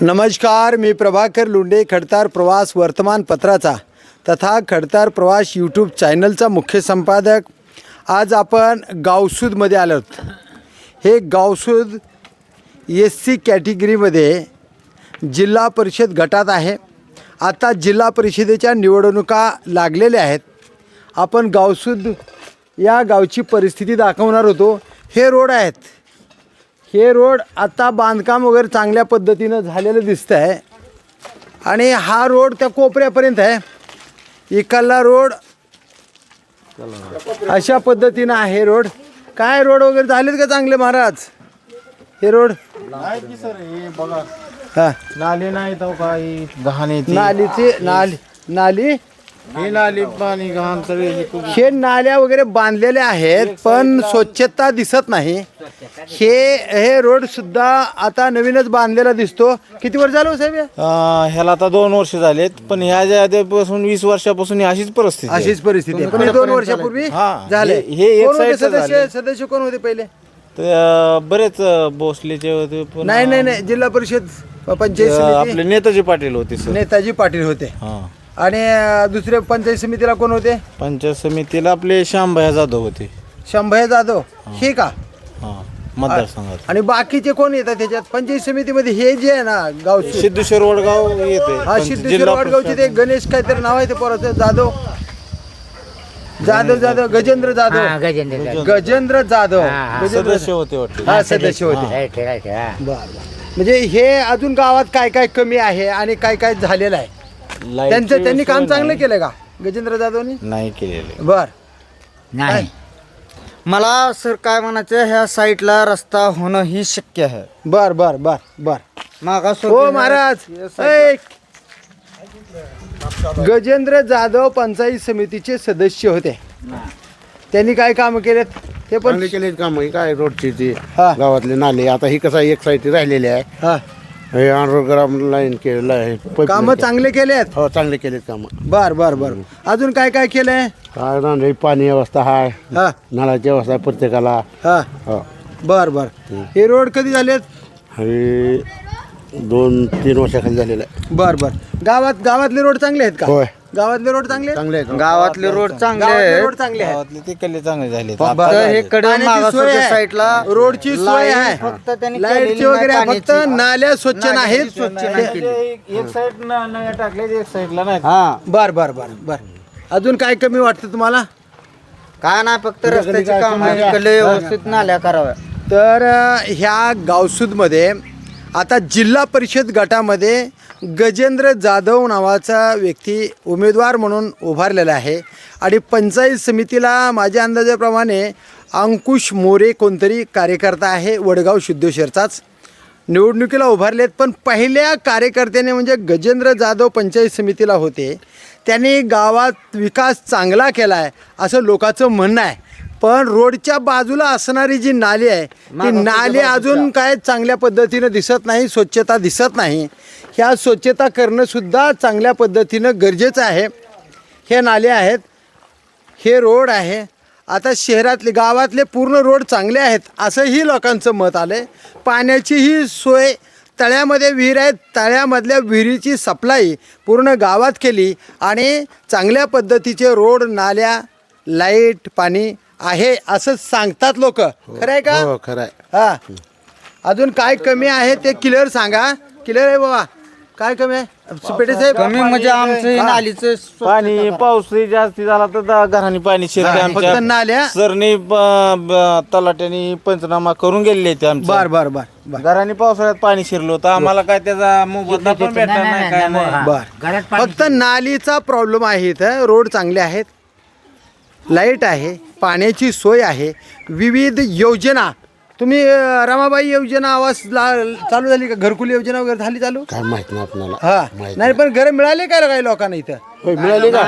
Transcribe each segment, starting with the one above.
नमस्कार मी प्रभाकर लुंडे खडतार प्रवास वर्तमानपत्राचा तथा खडतार प्रवास यूट्यूब चॅनलचा मुख्य संपादक. आज आपण गावसूदमध्ये आलो आहोत हे गावसूद एस सी कॅटेगरीमध्ये जिल्हा परिषद गटात आहे. आता जिल्हा परिषदेच्या निवडणुका लागलेल्या आहेत. आपण गावसूद या गावची परिस्थिती दाखवणार होतो. हे रोड आहेत. हे रोड आता बांधकाम वगैरे चांगल्या पद्धतीनं झालेलं दिसतं आहे आणि हा रोड त्या कोपऱ्यापर्यंत आहे. इकडला रोड अशा पद्धतीनं आहे रोड. काय रोड वगैरे झालेत का चांगले महाराज? हे रोड? नाही सर हे बघा. हा. नाली नाही तो काही घाण येते. नालीचे नाली नाली हे नाली पाणी घाण सगळे हे हे नाल्या वगैरे बांधलेल्या आहेत पण स्वच्छता दिसत नाही. हे हे रोड सुद्धा आता नवीनच बांधलेला दिसतो. किती वर्ष झालं हो साहेब? अं, ह्याला आता दोन वर्ष झालेत पण ह्या आधीपासून वीस वर्षापासून ही अशीच परिस्थिती आहे. अशीच परिस्थिती आहे. पण हे दोन वर्षापूर्वी हा. झाले हे- हे एक कोण होते साईडचं सदस्य. सदस्य कोण होते पहिले? तर, अं, बरेच अं, भोसलेचे होते पुन्हा, नाही नाही नाही. जिल्हा परिषद पंचायत अं, समिती. आपले नेताजी पाटील होते सर. नेताजी पाटील होते. हा. आणि दुसरे पंचायत समितीला कोण होते? पंचायत समितीला आपले श्यामभाई जाधव होते. शंभय जाधव? हे. का? हा मतदारसंघात. आणि बाकीचे कोण येतात त्याच्यात? पंचायत समितीमध्ये हे जे आहे ना गाव सिद्धेश्वर वडगाव येते. हा सिद्धेश्वर जिल्हा वाडगावचे ते गणेश काहीतरी नाव आहे ते पोराचं. जाधव. जाधव जाधव. गजेंद्र हा, जाधव गजेंद्र जाधव. गजेंद्र. जाधव. हा, हा. गजेंद्र सदस्य होते वाटते. हा सदस्य होते. राईट राईट हा. म्हणजे हे अजून गावात काय काय कमी आहे आणि काय काय झालेलं आहे? लाईटची त्यांचं त्यांनी काम सोय चांगलं नाही. केलं का? गजेंद्र जाधवनी? नाही केलेले. बर. नाही. मला सर काय म्हणायचं ह्या साईडला रस्ता होणं ही शक्य आहे. बर बर बर बर. मागास हो महाराज. ऐक. गजेंद्र जाधव पंचायत समितीचे सदस्य होते. त्यांनी काय काम केलेत? ते पण चांगले केले काम. हे काय रोडची ती हा. गावातले नाले. आता ही कसं एक साईड राहिलेली आहे. हा. हे अंडरग्राउंड लाईन केलेलं आहे. pipeline काम केलं. चांगले केलेत? हो चांगले केलेत काम. बर बर बर. अजून काय काय केलंय? काय ना पाणी व्यवस्था आहे. हा. नळाची व्यवस्था आहे प्रत्येकाला. हा. हो. बर बर. हे रोड कधी झालेत? हे दोन तीन वर्षाखाली झालेलं आहे. बर बर. गावात गावातले रोड चांगले आहेत का? होय. गावातले रोड चांगले आहेत? चांगले गावातले रोड चांगले गावातले आहेत. रोड चांगले आहेत. गावातले ते कल्ले चांगले झाले फक्त हे कडे पाण्याची सोय आहे. साईडला रोडची सोय आहे. फक्त त्यांनी लाईटची केलेली वगैरे आहे. फक्त. नाल्या स्वच्छ नाहीत. स्वच्छ नाही केली. एक साईड नव्या टाकले एक साईडला नाही हा. बर बर बर बर. अजून काय कमी वाटतं तुम्हाला? काय नाही फक्त रस्त्याची काम इकडले व्यवस्थित नाल्या कराव्या तर अ, ह्या गावसूदमध्ये आता जिल्हा परिषद गटामध्ये गजेंद्र जाधव नावाचा व्यक्ती उमेदवार म्हणून उभारलेला आहे. आणि पंचायत समितीला माझ्या अंदाजाप्रमाणे अंकुश मोरे कोणतरी कार्यकर्ता आहे वडगाव सिद्धेश्वरचाच. निवडणुकीला उभारलेत पण पहिल्या कार्यकर्त्याने म्हणजे गजेंद्र जाधव पंचायत समितीला होते. त्यांनी गावात विकास चांगला केला आहे असं लोकांचं म्हणणं आहे. पण रोडच्या बाजूला असणारी जी नाली आहे ती नाली अजून काय चांगल्या पद्धतीनं दिसत नाही स्वच्छता दिसत नाही. ह्या स्वच्छता करणं सुद्धा चांगल्या पद्धतीनं गरजेचं आहे. हे नाले आहेत हे रोड आहे. आता शहरातले गावातले पूर्ण रोड चांगले आहेत असंही लोकांचं मत आलं आहे पाण्याचीही सोय तळ्यामध्ये विहीर आहे तळ्यामधल्या विहिरीची सप्लाय पूर्ण गावात केली आणि चांगल्या पद्धतीचे रोड नाल्या लाइट पाणी आहे असं सांगतात लोक. खरं आहे का? हो खरं आहे. हा. अजून काय कमी आहे ते क्लिअर सांगा. क्लिअर आहे बाबा. काय कमी आहे? सुपेटे साहेब कमी म्हणजे आमचं हे नालीचं पाणी पाऊसही जास्ती झाला तर दा- घराने पाणी शिरते हा, आमच्या. फक्त नाल्या? सरनी ब- ब- तलाट्याने पंचनामा करून गेलेले ते बर बर बर बर. घराने पावसाळ्यात पाणी शिरलं होतं आम्हाला काय त्याचा मोबदला पण भेटणार नाही, काय नाही, हा. बर. घरात पाणी फक्त नालीचा प्रॉब्लेम आहे इथं. रोड चांगले आहेत. लाइट आहे पाण्याची सोय आहे विविध योजना. तुम्ही अं, रमाबाई योजना आवाज ला- चालू झाली का? घरकुल योजना वगैरे झाली चालू? काय माहीत नाही आपल्याला. हा. माहीत नाही. पण घर मिळाले का काही लोकांना इथं? होय, मिळाली का?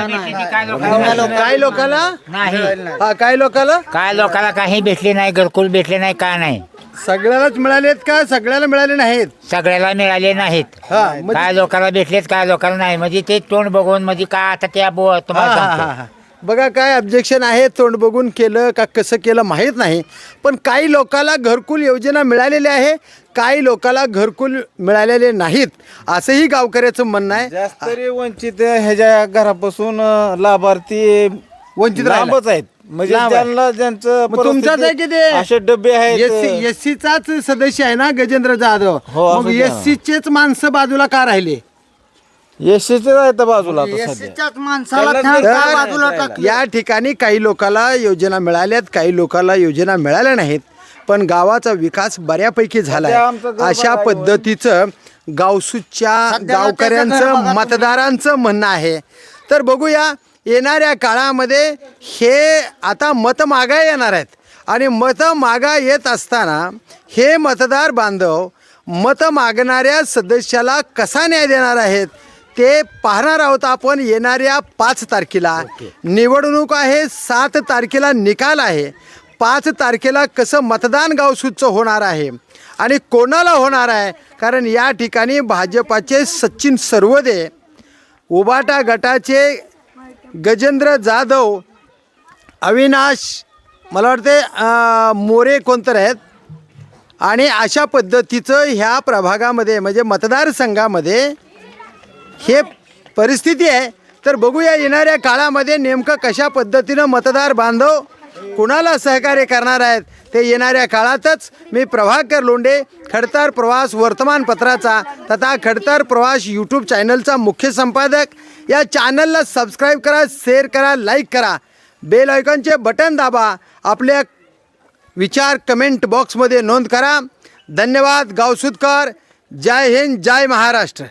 काय लोकांना? काय लोकांना? नाही. हा काय लोकांना? काय लोकांना काही भेटले नाही घरकुल भेटले नाही काय नाही? सगळ्यालाच मिळालेत का? सगळ्याला मिळाले नाहीत? सगळ्याला मिळाले नाहीत. हा काय लोकांना भेटलेत काय लोकांना नाही. म्हणजे ते तोंड बघून म्हणजे काय आता त्या बो हा, तुम्हाला हा, हा, सांगतो. बघा काय ऑब्जेक्शन आहे तोंड बघून केलं का कसं केलं माहीत नाही पण काही लोकाला घरकुल योजना मिळालेली आहे काही लोकाला घरकुल मिळालेले नाहीत असंही गावकऱ्याचं म्हणणं आहे जास्त तरी वंचित ह्याच्या घरापासून अं, लाभार्थी वंचित राहिला. लांबच आहेत म्हणजे लांब आहे. त्यांना ज्यांचं मग तुमचाच आहे की परिस्थिती- ते असे डबे आहेत एससीचाच सदस्य आहे ना गजेंद्र जाधव हो, असू मग द्या. एससीचेच माणसं बाजूला का राहिले एससीचे आहेत बाजूला आता सध्या. एससीच्याच माणसाला त्याला फॅन तर- बाजूला टाकलं. या ठिकाणी काही लोकाला योजना मिळाल्यात काही लोकाला योजना मिळाल्या नाहीत पण गावाचा विकास बऱ्यापैकी झाला आमचं आहे घर अशा पद्धतीचं गावसूच्या सध्याला त्याचं घर गावकऱ्यांचं मतदारांचं म्हणणं आहे. तर बघूया येणाऱ्या काळामध्ये हे आता मत मागा येणार आहेत. आणि मतं मागा येत असताना हे मतदार बांधव मतं मागणाऱ्या सदस्याला कसा न्याय देणार आहेत? ते पाहणार आहोत आपण येणाऱ्या पाच तारखेला. निवडणूक आहे सात तारखेला निकाल आहे. पाच तारखेला कसं मतदान गावसूचं होणार आहे आणि कोणाला होणार आहे? कारण या ठिकाणी भाजपाचे सचिन सर्वदे उबाटा गटाचे गजेंद्र जाधव अविनाश मला वाटते मोरे कोणतर आहेत? आणि अशा पद्धतीचं ह्या प्रभागामध्ये म्हणजे मतदारसंघामध्ये हे परिस्थिती आहे. तर बघूया येणाऱ्या काळामध्ये नेमकं कशा पद्धतीनं मतदार बांधव कुणाला सहकार्य करणार आहेत ते येणाऱ्या काळातच मी प्रभाकर लोंडे खडतर प्रवास वर्तमानपत्राचा तथा खडतर प्रवास यूट्यूब चॅनलचा मुख्य संपादक. या चॅनलला सबस्क्राईब करा शेअर करा लाईक करा. बेल आयकॉनचे बटन दाबा. आपल्या विचार कमेंट बॉक्समध्ये नोंद करा. धन्यवाद गावसुदकर. जय हिंद जय महाराष्ट्र.